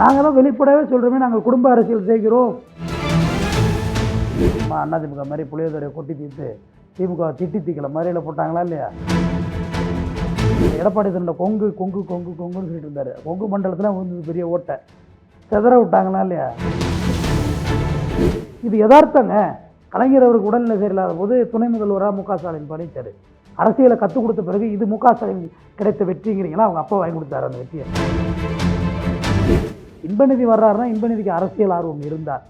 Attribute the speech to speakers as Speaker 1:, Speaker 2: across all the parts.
Speaker 1: நாங்கள் தான் வெளிப்படவே சொல்கிறோமே நாங்கள் குடும்ப அரசியல் செய்கிறோம். அதிமுக மாதிரி புளியோதரையை கொட்டி தீர்த்து திமுக திட்டி தீக்கல மாதிரியில் போட்டாங்களா இல்லையா? எடப்பாடி தன்னோட கொங்கு கொங்கு கொங்கு கொங்குன்னு சொல்லிட்டு இருந்தார். கொங்கு மண்டலத்தில் வந்து பெரிய ஓட்டை. செதற விட்டாங்களா இல்லையா? இது யதார்த்தங்க. கலைஞர் அவருக்கு உடல்நிலை சரியில்லாத போது துணை முதல்வராக மு க ஸ்டாலின் பணித்தார். அரசியலை கற்றுக் கொடுத்த பிறகு இது மு க ஸ்டாலின் கிடைத்த வெற்றிங்கிறீங்களா? அவங்க அப்பா வாங்கி கொடுத்தாரு அந்த வெற்றியை. இன்பநிதி வர்றாருன்னா இன்பநிதிக்கு அரசியல் ஆர்வம் இருந்தார்.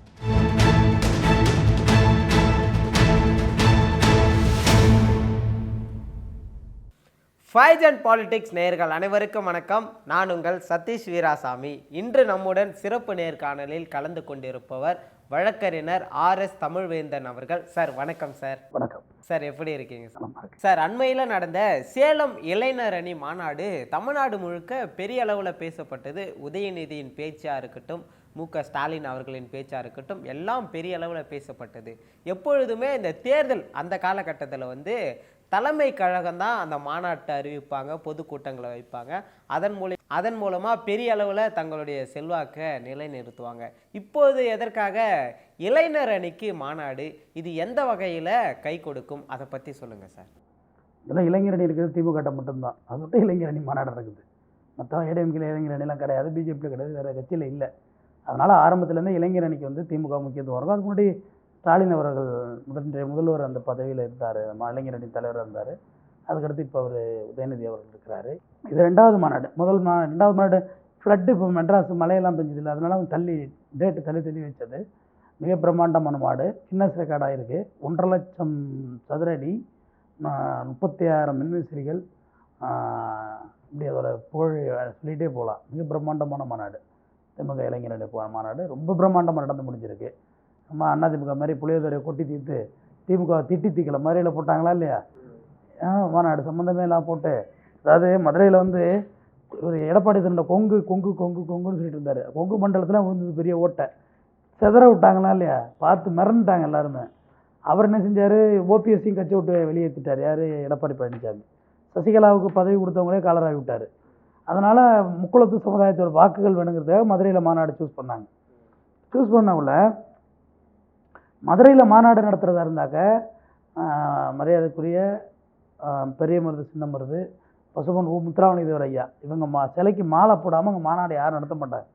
Speaker 2: ஃபைஜ் அண்ட் பாலிடிக்ஸ் நேயர்கள் அனைவருக்கும் வணக்கம். நான் உங்கள் சதீஷ் வீராசாமி. இன்று நம்முடன் சிறப்பு நேர்காணலில் கலந்து கொண்டிருப்பவர் வழக்கறிஞர் ஆர் எஸ் தமிழ்வேந்தன் அவர்கள். சார் வணக்கம் சார்.
Speaker 1: வணக்கம்.
Speaker 2: சார் எப்படி இருக்கீங்க சார். சார் அண்மையில் நடந்த சேலம் இளைஞர் அணி மாநாடு தமிழ்நாடு முழுக்க பெரிய அளவில் பேசப்பட்டது. உதயநிதியின் பேச்சா இருக்கட்டும் மு க ஸ்டாலின் அவர்களின் பேச்சா இருக்கட்டும் எல்லாம் பெரிய அளவில் பேசப்பட்டது. எப்பொழுதுமே இந்த தேர்தல் அந்த காலகட்டத்தில் வந்து தலைமை கழகம் தான் அந்த மாநாட்டை அறிவிப்பாங்க பொதுக்கூட்டங்களை வைப்பாங்க. அதன் மூலம் அதன் மூலமாக பெரிய அளவில் தங்களுடைய செல்வாக்கை நிலைநிறுத்துவாங்க. இப்போது எதற்காக இளைஞர் அணிக்கு மாநாடு இது எந்த வகையில் கை கொடுக்கும்? அதை பற்றி சொல்லுங்கள் சார்.
Speaker 1: இதெல்லாம் இளைஞரணி இருக்கிறது திமுக மட்டும்தான். அது மட்டும் இளைஞர் அணி மாநாடு இருக்குது மற்ற ஏடிஎம்கில் இளைஞர் அணிலாம் கிடையாது பிஜேபியில் கிடையாது வேறு கட்சியில் இல்லை. அதனால் ஆரம்பத்துலேருந்து இளைஞர் அணிக்கு வந்து திமுக முக்கியத்துவம் இருக்கும் அதுக்கு முன்னாடி ஸ்டாலின் அவர்கள் முதல் முதல்வர் அந்த பதவியில் இருந்தார். இளைஞர் அணி தலைவராக இருந்தார். அதுக்கடுத்து இப்போ அவர் உதயநிதி அவர்கள் இருக்கிறாரு. இது ரெண்டாவது மாநாடு. முதல் மா ரெண்டாவது மாநாடு ஃப்ளட்டு இப்போ மெட்ராஸ் மழையெல்லாம் பெஞ்சதில்லை அதனால அவங்க தள்ளி டேட்டு தள்ளி தள்ளி வச்சது. மிக பிரம்மாண்டமான மாடு. கின்னஸ் ரெக்கார்டாக இருக்குது ஒன்றரை லட்சம் சதுரடி முப்பத்தி ஆயிரம் மின்விசிறிகள். இப்படி அதோட புகழ் சொல்லிகிட்டே போகலாம். மிக பிரம்மாண்டமான மாநாடு. திமுக இளைஞருடைய மாநாடு. ரொம்ப பிரம்மாண்டமாக நடந்து முடிஞ்சிருக்கு. நம்ம அதிமுக மாதிரி புளியோதரையை கொட்டி தீர்த்து திமுக திட்டி தீக்கல. மாதிரியில் போட்டாங்களா இல்லையா? மாநாடு சம்மந்தமே எல்லாம் போட்டு அதாவது மதுரையில் வந்து ஒரு எடப்பாடி தன்னோட கொங்கு கொங்கு கொங்கு கொங்குன்னு சொல்லிட்டு இருந்தார். கொங்கு மண்டலத்தில் வந்து பெரிய ஓட்டை. செதற விட்டாங்களா இல்லையா? பார்த்து மிரண்டுட்டாங்க எல்லாருமே. அவர் என்ன செஞ்சார்? ஓபிஎஸ்சியும் கட்சி விட்டு வெளியேற்றிட்டார் யார்? எடப்பாடி பழனிசாமி சசிகலாவுக்கு பதவி கொடுத்தவங்களே காலராகி விட்டார். அதனால் முக்குளத்து சமுதாயத்தோட வாக்குகள் வேணுங்கிறதுக்காக மதுரையில் மாநாடு சூஸ் பண்ணாங்க. சூஸ் பண்ணவுள்ள மதுரையில் மாநாடு நடத்துகிறதா இருந்தாக்க மரியாதைக்குரிய பெரிய மருது சின்ன மருது பசுபன் ஊ முத்துராமலிங்கர் ஐயா இவங்க மா சிலைக்கு மாலை போடாமல் அங்கே மாநாடு யாரும் நடத்த மாட்டாங்க.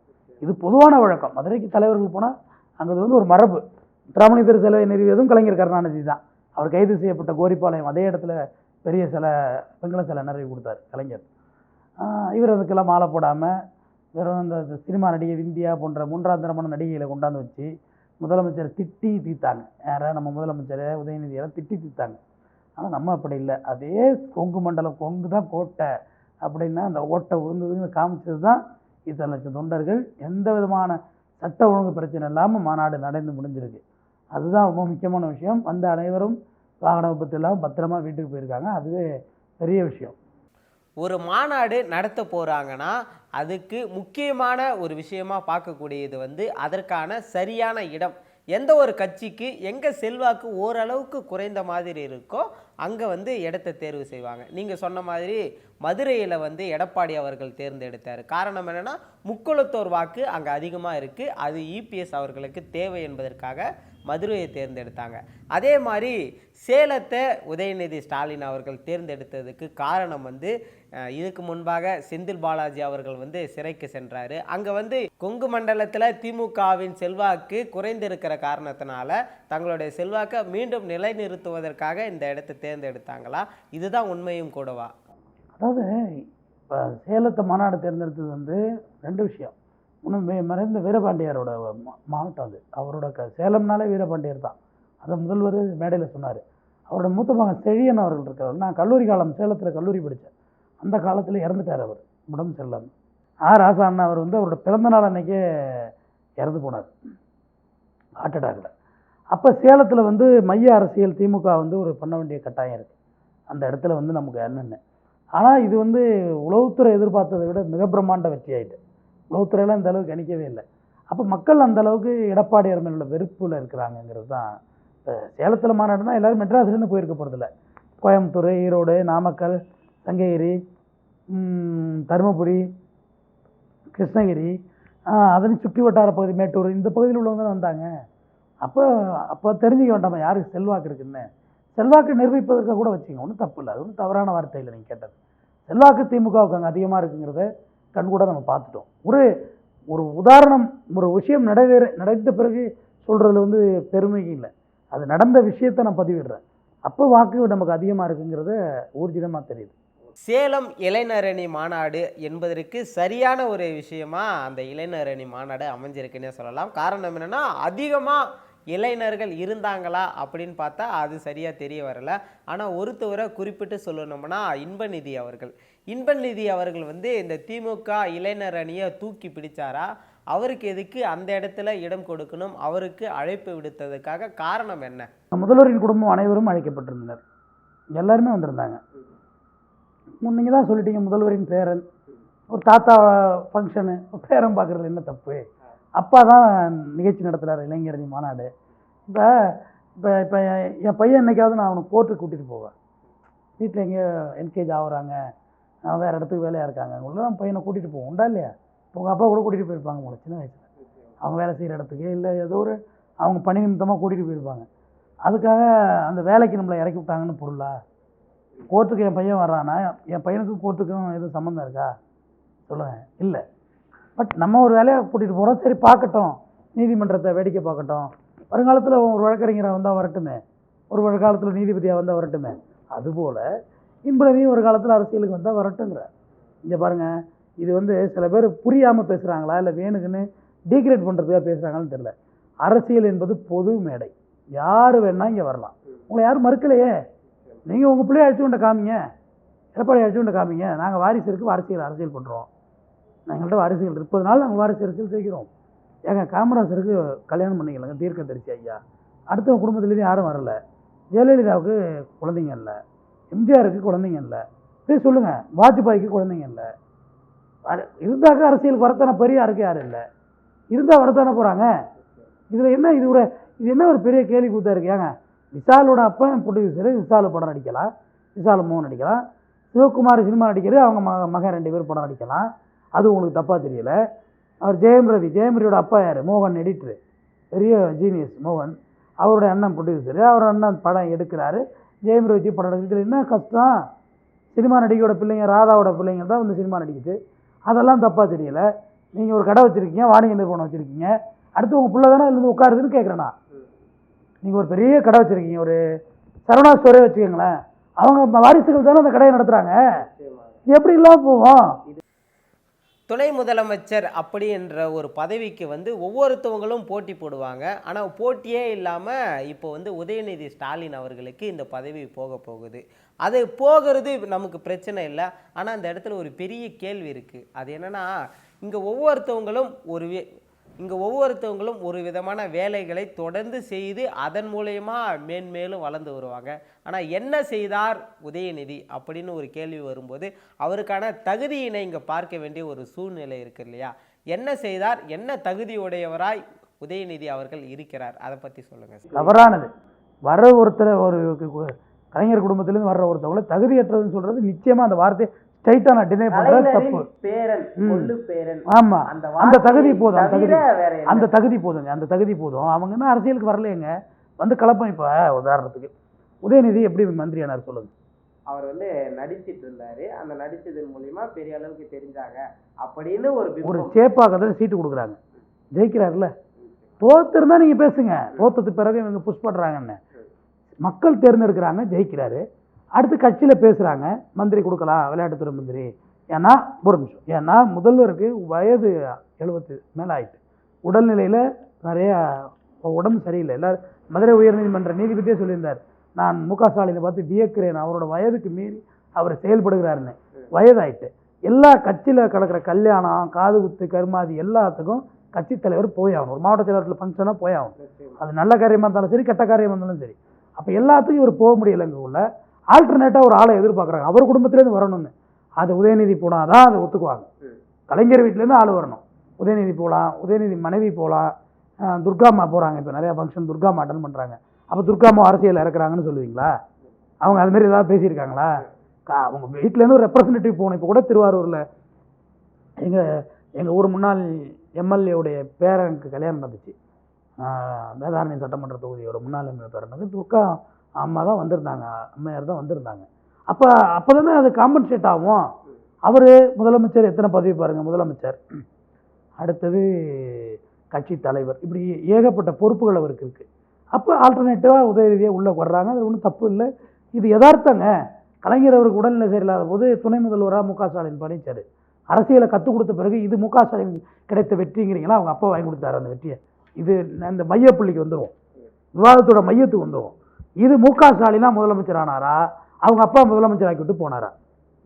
Speaker 1: இது பொதுவான வழக்கம். மதுரைக்கு தலைவர்கள் போனால் அங்கே வந்து ஒரு மரபு. முத்துராமலிங்கர் சிலை நிறுவியதும் கலைஞர் கருணாநிதி தான். அவர் கைது செய்யப்பட்ட கோரிப்பாளையம் அதே இடத்துல பெரிய சிலை வெங்கல சிலை நிறைவு கொடுத்தார் கலைஞர். இவர் அதுக்கெல்லாம் மாலை போடாமல் வெறும் இந்த சினிமா நடிகை விந்தியா போன்ற மூன்றாம் தரமான நடிகைகளை கொண்டாந்து வச்சு முதலமைச்சரை திட்டி தீர்த்தாங்க. யாரை? நம்ம முதலமைச்சரை உதயநிதியெல்லாம் திட்டி தீர்த்தாங்க. ஆனால் நம்ம அப்படி இல்லை. அதே கொங்கு மண்டலம் கொங்கு தான் கோட்டை அப்படின்னா அந்த ஓட்டை உழுந்ததுன்னு காமிச்சது தான் இத்தனை லட்சம் தொண்டர்கள். எந்த விதமான சட்ட ஒழுங்கு பிரச்சனை இல்லாமல் மாநாடு நடந்து முடிஞ்சிருக்கு. அதுதான் ரொம்ப முக்கியமான விஷயம். வந்த அனைவரும் வாகன விபத்து இல்லாமல் பத்திரமா வீட்டுக்கு போயிருக்காங்க. அதுவே பெரிய விஷயம்.
Speaker 2: ஒரு மாநாடு நடத்த போகிறாங்கன்னா அதுக்கு முக்கியமான ஒரு விஷயமா பார்க்கக்கூடியது வந்து அதற்கான சரியான இடம். எந்த ஒரு கட்சிக்கு எங்கே செல்வாக்கு ஓரளவுக்கு குறைந்த மாதிரி இருக்கோ அங்கே வந்து இடத்த தேர்வு செய்வாங்க. நீங்கள் சொன்ன மாதிரி மதுரையில் வந்து எடப்பாடி அவர்கள் தேர்ந்தெடுத்தார். காரணம் என்னென்னா முக்குளத்தோர் வாக்கு அங்கே அதிகமாக இருக்குது அது இபிஎஸ் அவர்களுக்கு தேவை என்பதற்காக மதுரையை தேர்ந்தெடுத்தாங்க. அதே மாதிரி சேலத்தை உதயநிதி ஸ்டாலின் அவர்கள் தேர்ந்தெடுத்ததுக்கு காரணம் வந்து இதுக்கு முன்பாக செந்தில் பாலாஜி அவர்கள் வந்து சிறைக்கு சென்றார். அங்கே வந்து கொங்கு மண்டலத்தில் திமுகவின் செல்வாக்கு குறைந்திருக்கிற காரணத்தினால தங்களுடைய செல்வாக்கை மீண்டும் நிலைநிறுத்துவதற்காக இந்த இடத்தை தேர்ந்தெடுத்தாங்களா? இதுதான் உண்மையும் கூடவா?
Speaker 1: அதாவது இப்போ சேலத்தை மாநாடு தேர்ந்தெடுத்தது வந்து ரெண்டு விஷயம். ஒன்று மறைந்த வீரபாண்டியரோட மாவட்டம் அது. அவரோட க சேலம்னாலே வீரபாண்டியர் தான். அதை முதல்வர் மேடையில் சொன்னார். அவரோட மூத்த மகன் செழியன் அவர்கள் இருக்கார். நான் கல்லூரி காலம் சேலத்தில் கல்லூரி படித்தேன் அந்த காலத்தில் இறந்துட்டார் அவர். உடம்பு சரியில்லாமல் ஆ ராசா அண்ணா அவர் வந்து அவரோட பிறந்த நாள் அன்றைக்கே இறந்து போனார். ஹார்ட் அட்டாக்கில் அப்போ சேலத்தில் வந்து மைய அரசியல் திமுக வந்து ஒரு பண்ண வேண்டிய கட்டாயம் இருக்குது அந்த இடத்துல வந்து நமக்கு என்னென்ன ஆனால் இது வந்து உளவுத்துறை எதிர்பார்த்ததை விட மிக பிரம்மாண்ட வெற்றி ஆகிட்டு உளவுத்துறையெல்லாம் இந்த அளவுக்கு கணிக்கவே இல்லை. அப்போ மக்கள் அந்த அளவுக்கு எடப்பாடியார் மேல உள்ள வெறுப்பில் இருக்கிறாங்கங்கிறது தான் இப்போ சேலத்தில் மாநாடுனா எல்லோரும் மெட்ராஸ்லேருந்து போயிருக்க போகிறதில்ல கோயம்புத்தூர் ஈரோடு நாமக்கல் சங்ககிரி தருமபுரி கிருஷ்ணகிரி அதனை சுற்றி வட்டார பகுதி மேட்டூர் இந்த பகுதியில் உள்ளவங்க தான் வந்தாங்க. அப்போ அப்போ தெரிஞ்சுக்க வேண்டாமா யாருக்கு செல்வாக்கு இருக்குன்னு. செல்வாக்கு நிரூபிப்பதற்காக கூட வச்சுங்க ஒன்றும் தப்பு இல்லை. அது ஒன்றும் தவறான வார்த்தை இல்லை நீங்கள் கேட்டது. செல்வாக்கு திமுகவுக்கு அங்கே அதிகமாக இருக்குங்கிறத கண்கூட நம்ம பார்த்துட்டோம். ஒரு ஒரு உதாரணம் ஒரு விஷயம் நடைபெற நடந்த பிறகு சொல்கிறதுல வந்து பெருமைக்கு இல்லை. அது நடந்த விஷயத்தை நான் பதிவிடுறேன். அப்போ வாக்கு நமக்கு அதிகமாக இருக்குங்கிறத ஊர்ஜிதமாக தெரியுது.
Speaker 2: சேலம் இளைஞரணி மாநாடு என்பதற்கு சரியான ஒரு விஷயமா அந்த இளைஞரணி மாநாடு அமைஞ்சிருக்குன்னே சொல்லலாம். காரணம் என்னென்னா அதிகமாக இளைஞர்கள் இருந்தாங்களா அப்படின்னு பார்த்தா அது சரியாக தெரிய வரல. ஆனால் ஒருத்தவரை குறிப்பிட்டு சொல்லணும்னா இன்பநிதி அவர்கள். இன்பநிதி அவர்கள் வந்து இந்த திமுக இளைஞர் அணியை தூக்கி பிடிச்சாரா? அவருக்கு எதுக்கு அந்த இடத்துல இடம் கொடுக்கணும்? அவருக்கு அழைப்பு விடுத்ததுக்காக காரணம் என்ன?
Speaker 1: முதல்வரின் குடும்பம் அனைவரும் அழைக்கப்பட்டிருந்தனர். எல்லாருமே வந்திருந்தாங்க. நீங்கள் தான் சொல்லிட்டீங்க முதல்வரின் பேரன் ஒரு தாத்தா ஃபங்க்ஷனு பேரன் பார்க்குறதுல என்ன தப்பு? அப்பா தான் நிகழ்ச்சி நடத்துகிறார் இளைஞரணி மாநாடு. இப்போ இப்போ இப்போ என் பையன் என்னைக்காவது நான் அவனை கோர்ட்டுக்கு கூட்டிகிட்டு போவேன். வீட்டில் எங்கேயோ என்கேஜ் ஆகுறாங்க அவன் வேறு இடத்துக்கு வேலையாக இருக்காங்க. உள்ள பையனை கூட்டிகிட்டு போவோம். உண்டா இல்லையா? உங்கள் அப்பா கூட கூட்டிகிட்டு போயிருப்பாங்க உங்களை சின்ன வயசில். அவங்க வேலை செய்கிற இடத்துக்கு இல்லை ஏதோ ஒரு அவங்க பணி நிமித்தமாக கூட்டிகிட்டு போயிருப்பாங்க. அதுக்காக அந்த வேலைக்கு நம்மளை இறக்கி விட்டாங்கன்னு பொருளா? கோர்ட்டுக்கு என் பையன் வர்றானா? என் பையனுக்கும் கோர்ட்டுக்கும் எதுவும் சம்மந்தம் இருக்கா? சொல்லுங்கள் இல்லை. பட் நம்ம ஒரு வேலையை கூட்டிகிட்டு போகிறோம் சரி பார்க்கட்டும். நீதிமன்றத்தை வேடிக்கை பார்க்கட்டும். வருங்காலத்தில் ஒரு வழக்கறிஞராக வந்தால் வரட்டுமே. ஒரு வருங்காலத்தில் நீதிபதியாக வந்தால் வரட்டுமே. அதுபோல் இன்பனையும் ஒரு காலத்தில் அரசியலுக்கு வந்தால் வரட்டுங்கிற இங்கே பாருங்கள் இது வந்து சில பேர் புரியாமல் பேசுகிறாங்களா இல்லை வேணுக்குன்னு டீக்ரேட் பண்ணுறதுக்காக பேசுகிறாங்கன்னு தெரில அரசியல் என்பது பொது மேடை. யார் வேணால் இங்கே வரலாம். உங்களை யாரும் மறுக்கலையே. நீங்கள் உங்கள் பிள்ளைய அழைச்சி கொண்ட காமிங்க. எடப்பாடி அழைச்சி கொண்ட காமிங்க. நாங்கள் வாரிசு இருக்குது அரசியல் அரசியல் பண்ணுறோம் எங்கள்கிட்ட வாரிசுகள் முப்பது நாள் நாங்கள் வாரிசு அரசியல் செய்கிறோம். ஏங்க காமராசருக்கு கல்யாணம் பண்ணிக்கலங்க தீர்க்க தரிசி ஐயா. அடுத்த குடும்பத்துலேருந்து யாரும் வரல. ஜெயலலிதாவுக்கு குழந்தைங்க இல்லை. எம்ஜிஆருக்கு குழந்தைங்க இல்லை. சரி சொல்லுங்கள் வாஜ்பாய்க்கு குழந்தைங்க இல்லை. இருந்தாக்க அரசியல் வரத்தான பெரியாருக்கு யாரும் இல்லை. இருந்தால் வரத்தானே போகிறாங்க இதில் என்ன இது ஒரு இது என்ன ஒரு பெரிய கேள்வி கூத்தா இருக்கு? ஏங்க விஷாலோட அப்பன் ப்ரொடியூசரு விசால படம் நடிக்கலாம். விசால மோகன் நடிக்கலாம். சிவகுமார் சினிமா நடிக்கிறது அவங்க மக மகன் ரெண்டு பேர் படம் நடிக்கலாம். அது உங்களுக்கு தப்பாக தெரியல. அவர் ஜெயம் ரவி ஜெயம் ரவியோட அப்பா யார்? மோகன் எடிட்ரு பெரிய ஜீனியஸ் மோகன். அவருடைய அண்ணன் ப்ரொடியூசரு அவர் அண்ணன் படம் எடுக்கிறாரு. ஜெயம் ரவி வச்சு படம் எடுக்கிறது என்ன கஷ்டம்? சினிமா நடிகையோட பிள்ளைங்க ராதாவோட பிள்ளைங்க தான் வந்து சினிமா நடிக்குது. அதெல்லாம் தப்பாக தெரியல. நீங்கள் ஒரு கடை வச்சுருக்கீங்க வாணிக நிறுவனம் வச்சுருக்கீங்க. அடுத்து உங்கள் பிள்ளை தானே இருந்து உட்காருதுன்னு கேட்குறேன் நான் நீங்கள் ஒரு பெரிய கடை வச்சுருக்கீங்க. ஒரு சரவணா ஸ்டோரே வச்சுக்கோங்களேன். அவங்க வாரிசுகள் தானே அந்த கடையை நடத்துகிறாங்க எப்படி இல்லாமல் போவோம்?
Speaker 2: துணை முதலமைச்சர் அப்படி என்ற ஒரு பதவிக்கு வந்து ஒவ்வொருத்தவங்களும் போட்டி போடுவாங்க. ஆனால் போட்டியே இல்லாமல் இப்போ வந்து உதயநிதி ஸ்டாலின் அவர்களுக்கு இந்த பதவி போக போகுது. அது போகிறது நமக்கு பிரச்சனை இல்லை. ஆனால் அந்த இடத்துல ஒரு பெரிய கேள்வி இருக்குது அது என்னென்னா இங்கே ஒவ்வொருத்தவங்களும் ஒரு இங்கே ஒவ்வொருத்தவங்களும் ஒரு விதமான வேலைகளை தொடர்ந்து செய்து அதன் மூலயமா மேன்மேலும் வளர்ந்து வருவாங்க. ஆனால் என்ன செய்தார் உதயநிதி அப்படின்னு ஒரு கேள்வி வரும்போது அவருக்கான தகுதியினை இங்கே பார்க்க வேண்டிய ஒரு சூழ்நிலை இருக்கு இல்லையா? என்ன செய்தார் என்ன தகுதியுடையவராய் உதயநிதி அவர்கள் இருக்கிறார்? அதை பற்றி சொல்லுங்கள்
Speaker 1: தவறானது. வர ஒருத்தர் ஒரு கலைஞர் குடும்பத்திலேருந்து வர்ற ஒருத்தவங்களை தகுதியற்றதுன்னு சொல்கிறது நிச்சயமாக அந்த வார்த்தையை ஸ்ட்ரைட்டாக நான் டினை பண்ணுறது தப்பு.
Speaker 2: பேரன்
Speaker 1: ம்.
Speaker 2: கொள்ளு பேரன்.
Speaker 1: ஆமாம்
Speaker 2: அந்த
Speaker 1: அந்த தகுதி போதும் அந்த தகுதி. அந்த தகுதி போதுங்க அந்த தகுதி போதும். அவங்க என்ன அரசியலுக்கு வரலையேங்க. வந்து கலப்பம் இப்போ உதாரணத்துக்கு. உதயநிதி எப்படி மந்திரி ஆனார் சொல்லுங்க.
Speaker 2: அவர் வந்து நடிச்சிட்டு இருந்தாரு. அந்த நடிச்சதன் மூலியமா பெரிய அளவுக்கு தெரிஞ்சாங்க. அப்படின்னு ஒரு
Speaker 1: ஒரு சேப்பாக்கத்தில் சீட்டு கொடுக்குறாங்க. ஜெயிக்கிறாருல்ல. தோத்துருந்தா நீங்கள் பேசுங்க. தோத்தது பிறகு இவங்க புஷ் பண்ணுறாங்கன்னு மக்கள் தேர்ந்தெடுக்கிறாங்க ஜெயிக்கிறாரு. அடுத்து கட்சியில் பேசுகிறாங்க மந்திரி கொடுக்கலாம் விளையாட்டுத்துறை மந்திரி. ஏன்னா ஒரு நிமிஷம். ஏன்னா முதல்வருக்கு வயது எழுபத்து மேலே ஆயிட்டு. உடல்நிலையில் நிறையா உடம்பு சரியில்லை. எல்லாரும் மதுரை உயர்நீதிமன்ற நீதிபதியே சொல்லியிருந்தார். நான் மு க ஸ்டாலினை பார்த்து வியக்கிறேன். அவரோட வயதுக்கு மீறி அவர் செயல்படுகிறாருன்னு. வயதாயிட்டு. எல்லா கட்சியில் கிடக்கிற கல்யாணம் காது குத்து கருமாதி எல்லாத்துக்கும் கட்சி தலைவர் போய் ஆகணும். ஒரு மாவட்ட செயலாளர்கள் ஃபங்க்ஷனாக போய் ஆகணும். அது நல்ல காரியமாக இருந்தாலும் சரி கெட்ட காரியமாக இருந்தாலும் சரி. அப்போ எல்லாத்துக்கும் இவர் போக முடியலைங்க உள்ள ஆல்டர்னேட்டாக ஒரு ஆளை எதிர்பார்க்குறாங்க. அவர் குடும்பத்துலேருந்து வரணும்னு. அது உதயநிதி போனால் தான் அதை ஒத்துக்குவாங்க. கலைஞர் வீட்டிலேருந்து ஆள் வரணும். உதயநிதி போகலாம் உதயநிதி மனைவி போகலாம். அஹ் துர்காம்மா போகிறாங்க இப்போ நிறையா ஃபங்க்ஷன் துர்காம்மா அட்டன் பண்ணுறாங்க அப்போ துர்காம்மா அரசியல் இறக்குறாங்கன்னு சொல்லுவீங்களா? அவங்க அதுமாரி ஏதாவது பேசியிருக்காங்களா? கா- அவங்க வீட்டிலேருந்து ஒரு ரெப்ரசன்டேட்டிவ் போகணும். இப்போ கூட திருவாரூரில் எங்கள் எங்கள் ஊர் முன்னாள் எம்எல்ஏவுடைய பேரனுக்கு கல்யாணம் நடந்துச்சு. ஆஹ் சட்டமன்ற தொகுதியோட முன்னாள் எம்எல்ஏ பேரனுக்கு துர்கா அம்மா தான் வந்திருந்தாங்க. அம்மையார் தான் வந்திருந்தாங்க. அப்போ அப்போ தானே அது காம்பன்சேட் ஆகும்? அவர் முதலமைச்சர் எத்தனை பதவி பாருங்கள் முதலமைச்சர். அடுத்தது கட்சி தலைவர். இப்படி ஏகப்பட்ட பொறுப்புகள் அவருக்கு இருக்குது அப்போ ஆல்டர்னேட்டிவாக உதயநிதியாக உள்ளே வர்றாங்க. அது ஒன்றும் தப்பு இல்லை. இது யதார்த்தங்க. கலைஞர் அவருக்கு உடல்நிலை சரியில்லாத போது துணை முதல்வராக மு க ஸ்டாலின் பண்ணிச்சார் அரசியலை கற்றுக் கொடுத்த பிறகு இது மு க ஸ்டாலின் கிடைத்த வெற்றிங்கிறீங்களா? அவங்க அப்பா வாங்கி கொடுத்தாரு அந்த வெற்றியை. இது இந்த மையப்புள்ளிக்கு வந்துடும் விவாதத்தோட மையத்துக்கு வந்துடும் இது மு க ஸ்டாலினா முதலமைச்சர் ஆனாரா அவங்க அப்பா முதலமைச்சர் ஆக்கி விட்டு போனாரா?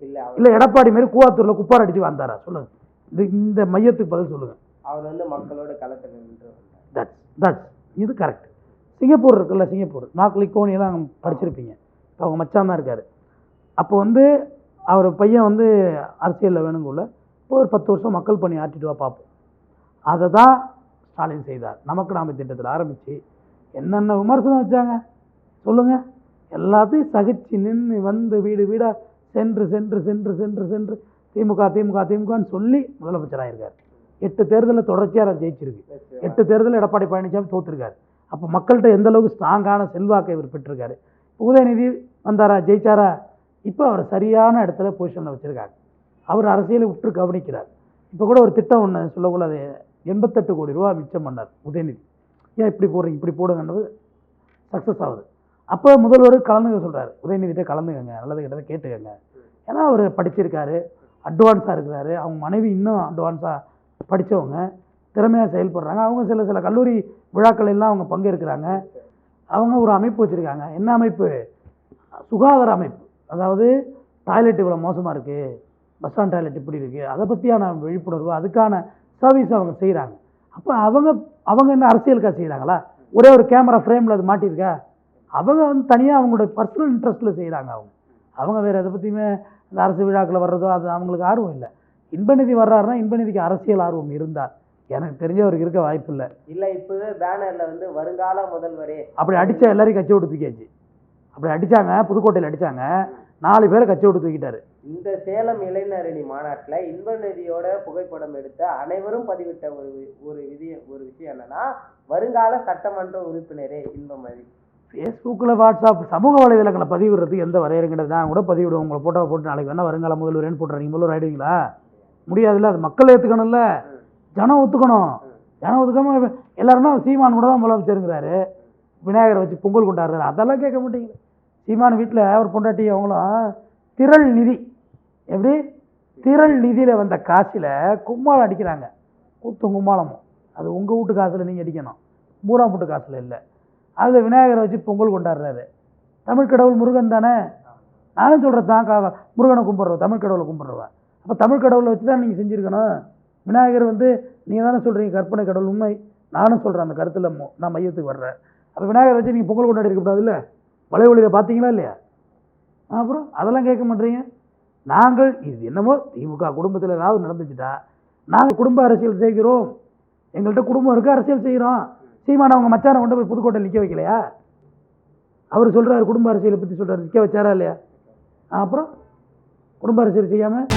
Speaker 2: இல்ல
Speaker 1: இல்லை எடப்பாடி மாரி கூவாத்தூரில் குப்பார் அடித்து வந்தாரா? சொல்லுங்க. இது இந்த மையத்துக்கு பதில் சொல்லுங்க.
Speaker 2: அவர் வந்து மக்களோட வந்தார்.
Speaker 1: தட்ஸ் தட்ஸ் இது கரெக்ட் சிங்கப்பூர் இருக்குல்ல சிங்கப்பூர். மார்க் லிக்கோனியெல்லாம் அங்கே படிச்சிருப்பீங்க. இப்போ அவங்க மச்சான் தான் இருக்கார். அப்போ வந்து அவர் பையன் வந்து அரசியலில் வேணுங்குள்ள இப்போ ஒரு பத்து வருஷம் மக்கள் பணி ஆற்றிட்டு வா பார்ப்போம் அதை தான் ஸ்டாலின் செய்தார். நமக்கு நாம திட்டத்தில் ஆரம்பித்து என்னென்ன விமர்சனம் வச்சாங்க? சொல்லுங்கள் எல்லாத்தையும் சகிச்சு நின்று வந்து வீடு வீடாக சென்று சென்று சென்று சென்று சென்று திமுக திமுக திமுகன்னு சொல்லி முதலமைச்சராக எட்டு தேர்தலில் தொடர்ச்சியாக ஜெயிச்சிருக்கு. எட்டு தேர்தலில் எடப்பாடி பழனிசாமி தோத்துருக்காரு. அப்போ மக்கள்கிட்ட எந்த அளவுக்கு ஸ்ட்ராங்கான செல்வாக்கை இவர் பெற்றிருக்காரு? உதயநிதி வந்தாரா ஜெயிச்சாரா? இப்போ அவர் சரியான இடத்துல பொசிஷனில் வச்சுருக்காங்க அவர் அரசியலை உற்று கவனிக்கிறார். இப்போ கூட ஒரு திட்டம் ஒன்று சொல்லக்குள்ள அது எண்பத்தெட்டு கோடி ரூபா மிச்சம் பண்ணார் உதயநிதி. ஏன் இப்படி போடுறீங்க? இப்படி போடுங்கன்றது சக்ஸஸ் ஆகுது. அப்போ முதல்வர் கலந்துக்க சொல்கிறார் உதயநிதிட்ட கலந்துக்கங்க நல்லது கெட்டதை கேட்டுக்கங்க. ஏன்னா அவர் படிச்சிருக்காரு அட்வான்ஸாக இருக்கிறாரு. அவங்க மனைவி இன்னும் அட்வான்ஸாக படித்தவங்க திறமையாக செயல்படுறாங்க. அவங்க சில சில கல்லூரி விழாக்கள் எல்லாம் அவங்க பங்கேற்கிறாங்க. அவங்க ஒரு அமைப்பு வச்சுருக்காங்க. என்ன அமைப்பு? சுகாதார அமைப்பு. அதாவது டாய்லெட் இவ்வளோ மோசமாக இருக்குது பஸ் ஸ்டாண்ட் டாய்லெட் இப்படி இருக்குது அதை பற்றியான விழிப்புணர்வு அதுக்கான சர்வீஸ் அவங்க செய்கிறாங்க அப்போ அவங்க அவங்க என்ன அரசியலுக்காக செய்கிறாங்களா ஒரே ஒரு கேமரா ஃப்ரேமில் அது மாட்டியிருக்கா? அவங்க வந்து தனியாக அவங்களோட பர்சனல் இன்ட்ரெஸ்ட்டில் செய்கிறாங்க அவங்க. அவங்க வேறு எதை பற்றியுமே இந்த அரசு விழாக்களில் வர்றதோ அது அவங்களுக்கு ஆர்வம் இல்லை. இன்பநிதி வர்றாருன்னா இன்பநிதிக்கு அரசியல் ஆர்வம் இருந்தால். எனக்கு தெரிஞ்சவருக்கு இருக்க வாய்ப்பு இல்லை.
Speaker 2: இல்ல இப்பவே பேனர்ல வந்து வருங்கால முதல்வரே.
Speaker 1: அப்படி அடித்தா எல்லாரையும் கட்சி விட்டு தூக்கியாச்சு. அப்படி அடித்தாங்க புதுக்கோட்டையில் அடித்தாங்க நாலு பேரை கட்சி விட்டு தூக்கிட்டாரு.
Speaker 2: இந்த சேலம் இளைஞரணி மாநாட்டுல இன்பநிதியோட புகைப்படம் எடுத்த அனைவரும் பதிவிட்ட ஒரு ஒரு விதி ஒரு விஷயம் என்னன்னா வருங்கால சட்டமன்ற உறுப்பினரே இன்பமதி.
Speaker 1: ஃபேஸ்புக்கில் வாட்ஸ்அப் சமூக வலைதளங்களை பதிவிடுறதுக்கு எந்த வரையறை கிடையாது நான் கூட பதிவிடுவோம். உங்களை போட்டோ போட்டு நாளைக்கு வேணால் வருங்கால முதல்வரேன்னு போட்டுறீங்க முதல்வர் ஆகிடுவீங்களா முடியாதுல்ல. அது மக்கள் ஏற்றுக்கணும்ல ஜனம் ஒத்துக்கணும். ஜனம் ஒத்துக்காமல் எல்லாரும் தான் சீமான் கூட தான் முதலமைச்சருங்கிறாரு விநாயகரை வச்சு பொங்கல் கொண்டாடுறாரு. அதெல்லாம் கேட்க மாட்டேங்குது சீமான் வீட்டில் அவர் பொண்டாட்டி அவங்களும் திரள் நிதி. எப்படி? திரள் நிதியில் வந்த காசில் கும்மாளம் அடிக்கிறாங்க. கூத்தும் கும்மாளமும். அது உங்கள் வீட்டு காசில் நீங்கள் அடிக்கணும். பூரா வீட்டு காசில் இல்லை. அதில் விநாயகரை வச்சு பொங்கல் கொண்டாடுறாரு. தமிழ் கடவுள் முருகன் தானே? நானும் சொல்கிறது தான் கா- முருகனை கும்பிட்றோம் தமிழ் கடவுளை கும்பிட்றவன் அப்போ தமிழ் கடவுளை வச்சு தான் நீங்கள் செஞ்சுருக்கணும். விநாயகர் வந்து நீங்கள் தானே சொல்கிறீங்க கற்பனை கடவுள் உண்மை. நானும் சொல்கிறேன் அந்த கருத்தில் மு- நான் மையத்துக்கு வர்றேன். அப்போ விநாயகரை வச்சு நீங்கள் பொங்கல் கொண்டாடி இருக்கக்கூடாதுல்ல ஒளியில் பார்த்தீங்களா இல்லையா? அப்புறம் அதெல்லாம் கேட்க மாட்டீங்க. நாங்கள் இது என்னமோ திமுக குடும்பத்தில் ஏதாவது நடந்துச்சுட்டா நாங்கள் குடும்ப அரசியல் செய்கிறோம். எங்கள்கிட்ட குடும்பம் இருக்குது அரசியல் செய்கிறோம் சீமான் அவங்க மச்சாரம் கொண்டு போய் புதுக்கோட்டை நிற்க வைக்கலையா? அவர் சொல்கிறார் குடும்ப அரசியலை பற்றி சொல்கிறார் நிற்க வச்சாரா இல்லையா? அப்புறம் குடும்ப அரசியல் செய்யாமல்